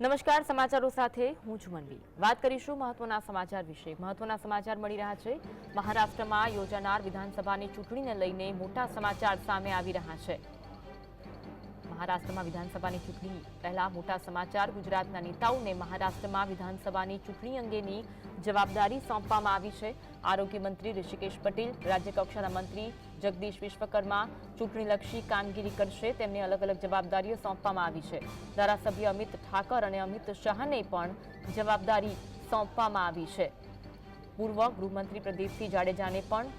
નમસ્કાર, સમાચારો સાથે હું છું મનવી. વાત કરીશું મહત્વના સમાચાર વિશે. મહત્વના સમાચાર મળી રહ્યા છે. મહારાષ્ટ્રમાં યોજાનાર વિધાનસભાની ચૂંટણીને લઈને મોટા સમાચાર સામે આવી રહ્યા છે. મહારાષ્ટ્રમાં વિધાનસભાની ચૂંટણી. પહેલા મોટા સમાચાર, ગુજરાતના નેતાઓને મહારાષ્ટ્રમાં વિધાનસભાની ચૂંટણી અંગેની જવાબદારી સોંપવામાં આવી છે. આરોગ્ય મંત્રી ઋષિકેશ પટેલ, રાજ્યકક્ષાના મંત્રી જગદીશ વિશ્વકર્મા ચૂંટણીલક્ષી કામગીરી કરશે. તેમને અલગ અલગ જવાબદારીઓ સોંપવામાં આવી છે. ધારાસભ્ય અમિત ઠાકર અને અમિત શાહને પણ જવાબદારી સોંપવામાં આવી છે. પૂર્વ ગૃહમંત્રી પ્રદીપસિંહ જાડેજાને પણ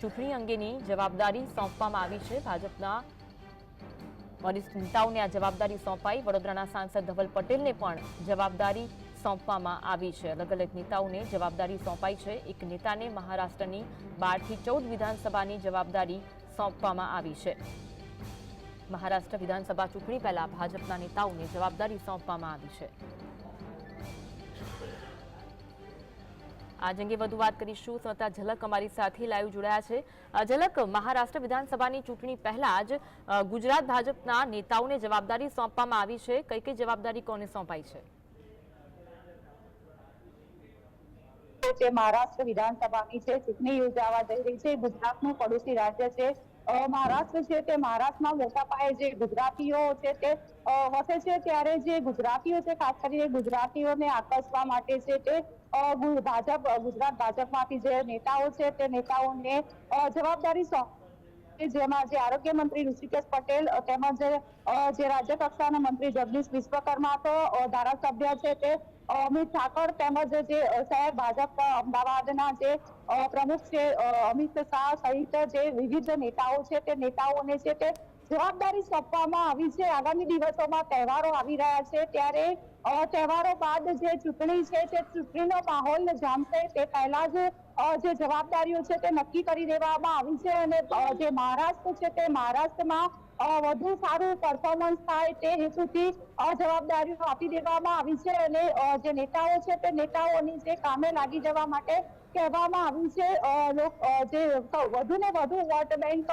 ચૂંટણી અંગેની જવાબદારી સોંપવામાં આવી છે. ભાજપના વરિષ્ઠ નેતાઓને આ જવાબદારી સોંપાઈ. વડોદરાના સાંસદ ધવલ પટેલને પણ જવાબદારી સોંપવામાં આવી છે. અલગ અલગ નેતાઓને જવાબદારી સોંપાઈ છે. એક નેતાને મહારાષ્ટ્રની બારથી ચૌદ વિધાનસભાની જવાબદારી સોંપવામાં આવી છે. મહારાષ્ટ્ર વિધાનસભા ચૂંટણી પહેલા ભાજપના નેતાઓને જવાબદારી સોંપવામાં આવી છે. આજ અંગે વધુ વાત કરીશું. સ્વતા ઝલક અમારી સાથે લાઈવ જોડાયા છે. ઝલક મહારાષ્ટ્ર વિધાનસભાની ચૂંટણી પહેલા જ ગુજરાત ભાજપના નેતાઓને જવાબદારી સોંપવામાં આવી છે. કઈ કઈ જવાબદારી કોને સોંપાઈ છે? જે મહારાષ્ટ્ર વિધાનસભાની છે, ચૂંટણી યોજાવા જઈ રહી છે. ગુજરાતનું પડોશી રાજ્ય છે. મહારાષ્ટ્ર છે તે મહારાષ્ટ્રમાં મોટા પાયે જે ગુજરાતીઓ છે તે વસે છે ત્યારે જે ગુજરાતીઓ છે, ખાસ કરીને ગુજરાતીઓને આકર્ષવા માટે છે તે ભાજપ, ગુજરાત ભાજપમાંથી જે નેતાઓ છે તે નેતાઓને જવાબદારી કે જેમાં જે આરોગ્ય મંત્રી ઋષિકેશ પટેલ તેમજ જે રાજ્ય કક્ષાના મંત્રી જગદીશ વિશ્વકર્મા તો ધારાસભ્ય છે તે અમિત ઠાકોર તેમજ જે સાહેબ ભાજપ અમદાવાદના જે પ્રમુખ છે અમિત શાહ સહિત જે વિવિધ નેતાઓ છે તે નેતાઓને છે તે જવાબદારી સોંપવામાં આવી છે. આગામી દિવસોમાં તહેવારો આવી રહ્યા છે. ત્યારે તહેવારો બાદ જે ચૂંટણી છે તે ચૂંટણીનો માહોલ જામશે તે પહેલા જ જે જવાબદારીઓ છે તે નક્કી કરી દેવામાં આવી છે અને જે મહારાષ્ટ્ર છે તે મહારાષ્ટ્રમાં વધુ સારું પરફોર્મન્સ થાય તે હેતુથી જવાબદારીઓ આપી દેવામાં આવી છે અને જે નેતાઓ છે તે નેતાઓની જે કામે લાગી જવા માટે કહેવામાં આવ્યું છે. જે વધુ ને વધુ વોટ બેંક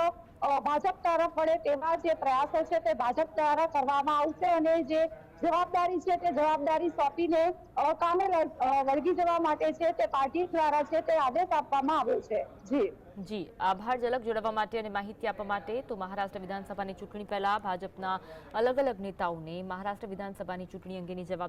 ભાજપ તરફ વળે તેવા જે પ્રયાસો છે તે ભાજપ દ્વારા કરવામાં આવશે અને જે જવાબદારી છે તે જવાબદારી સોંપીને કામે વળગી જવા માટે છે તે પાર્ટી દ્વારા છે તે આદેશ આપવામાં આવ્યો છે. જી. જી, આભાર ઝલક જોડાવવા માટે અને માહિતી આપવા માટે. તો મહારાષ્ટ્ર વિધાનસભાની ચૂંટણી પહેલા ભાજપના અલગ અલગ નેતાઓને મહારાષ્ટ્ર વિધાનસભાની ચૂંટણી અંગેની જવાબ